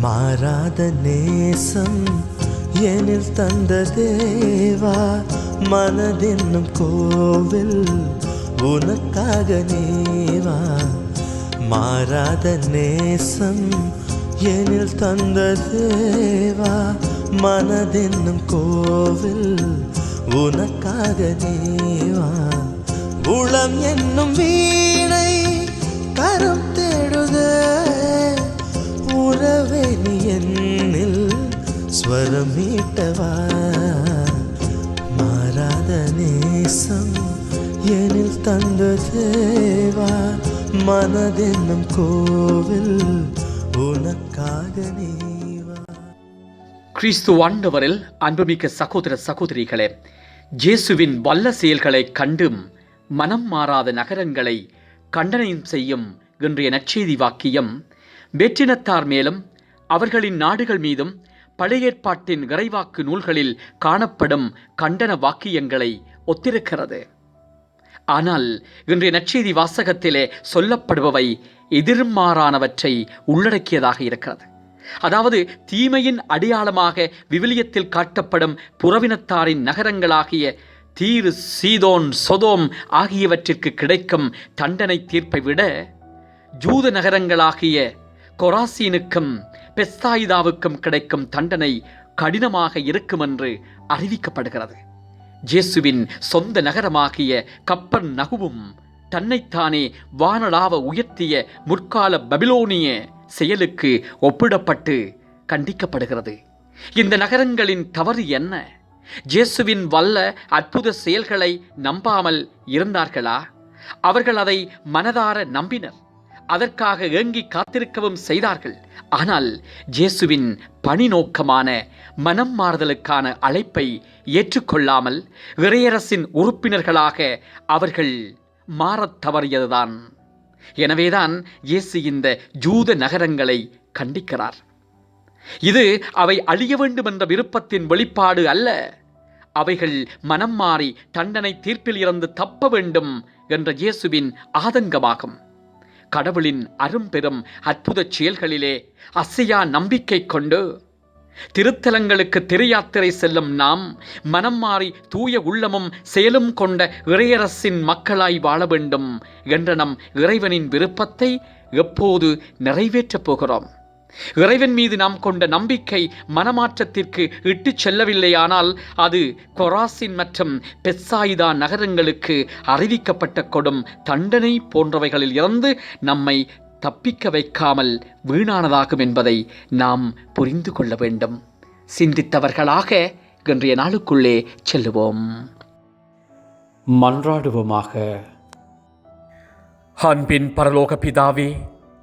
மாறாத நேசம் எனில் தந்த தேவா மனதென்னும் கோவில் உனக்காக நேவா. மாறாத நேசம் எனில் தந்த தேவா மனதென்னும் கோவில் உனக்காக நேவா. உளம் என்னும் வீணை கரம் தே ஸ்வரம் மீட்டவா மாறாத நேசம் எனில் தந்த தேவா? மனதென்னும் கோவில் உனக்காக நீவா? கிறிஸ்து ஆண்டவரில் அன்புமிக்க சகோதர சகோதரிகளே ஜேசுவின் வல்ல செயல்களை கண்டும் மனம் மாறாத நகரங்களை கண்டனம் செய்யும் இன்றைய நற்செய்தி வாக்கியம் வெற்றினத்தார் மேலும் அவர்களின் நாடுகள் மீதும் பழையேற்பாட்டின் விரைவாக்கு இறைவாக்கு நூல்களில் காணப்படும் கண்டன வாக்கியங்களை ஒத்திருக்கிறது. ஆனால் இன்றைய நற்செய்தி வாசகத்திலே சொல்லப்படுபவை எதிர்மாறானவற்றை உள்ளடக்கியதாக இருக்கிறது. அதாவது தீமையின் அடையாளமாக விவிலியத்தில் காட்டப்படும் புறவினத்தாரின் நகரங்களாகிய தீரு சீதோன் சொதோம் ஆகியவற்றிற்கு கிடைக்கும் தண்டனை தீர்ப்பை விட ஜூத நகரங்களாகிய கொராசீனுக்கும் பெஸ்தாயிதாவுக்கும் கிடைக்கும் தண்டனை கடினமாக இருக்கும் என்று அறிவிக்கப்படுகிறது. ஜேசுவின் சொந்த நகரமாகிய கப்பர் நகுவும் தன்னைத்தானே வானளாவ உயர்த்திய முற்கால பபிலோனிய செயலுக்கு ஒப்பிடப்பட்டு கண்டிக்கப்படுகிறது. இந்த நகரங்களின் தவறு என்ன? ஜேசுவின் வல்ல அற்புத செயல்களை நம்பாமல் இருந்தார்களா? அவர்கள் அதை மனதார நம்பினர். அதற்காக ஏங்கி காத்திருக்கவும் செய்தார்கள். ஆனால் ஜேசுவின் பணி நோக்கமான மனம் மாறுதலுக்கான அழைப்பை ஏற்றுக்கொள்ளாமல் இறையரசின் உறுப்பினர்களாக அவர்கள் மாறத் தவறியதுதான். எனவேதான் இயேசு இந்த ஜூத நகரங்களை கண்டிக்கிறார். இது அவை அழிய வேண்டும் என்ற விருப்பத்தின் வெளிப்பாடு அல்ல. அவைகள் மனம் மாறி தண்டனை தீர்ப்பில் இருந்து தப்ப வேண்டும் என்ற இயேசுவின் ஆதங்கமாகும். கடவுளின் அரும்பெரும் அற்புத செயல்களிலே அசையா நம்பிக்கை கொண்டு திருத்தலங்களுக்கு திரையாத்திரை செல்லும் நாம் மனம் மாறி தூய உள்ளமும் செயலும் கொண்ட இறையரசின் மக்களாய் வாழ வேண்டும் என்ற நம் இறைவனின் விருப்பத்தை எப்போது நிறைவேற்றப் போகிறோம். இறைவன் மீது நாம் கொண்ட நம்பிக்கை மனமாற்றத்திற்கு இட்டுச் செல்லவில்லையானால் அது கொராசின் மற்றும் பெட்சாயிதா நகரங்களுக்கு அறிவிக்கப்பட்ட கொடும் தண்டனை போன்றவைகளில் இருந்து நம்மை தப்பிக்க வைக்காமல் வீணானதாகும் என்பதை நாம் புரிந்து கொள்ள வேண்டும். சிந்தித்தவர்களாக இன்றைய நாளுக்குள்ளே செல்லுவோம். மன்றாடுவோமாக. அன்பின் பரலோக பிதாவே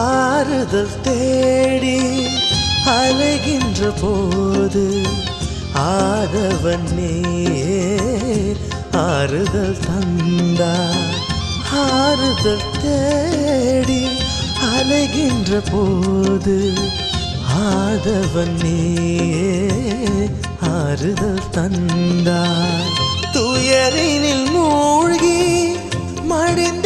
ஆறுதல் தேடி அலைகின்ற போது ஆதவன் நீயே ஆறுதல் தந்தா ஆறுதல் தேடி அலைகின்ற போது ஆதவன் நீயே ஆறுதல் தந்தா துயரினில் மூழ்கி மடிந்த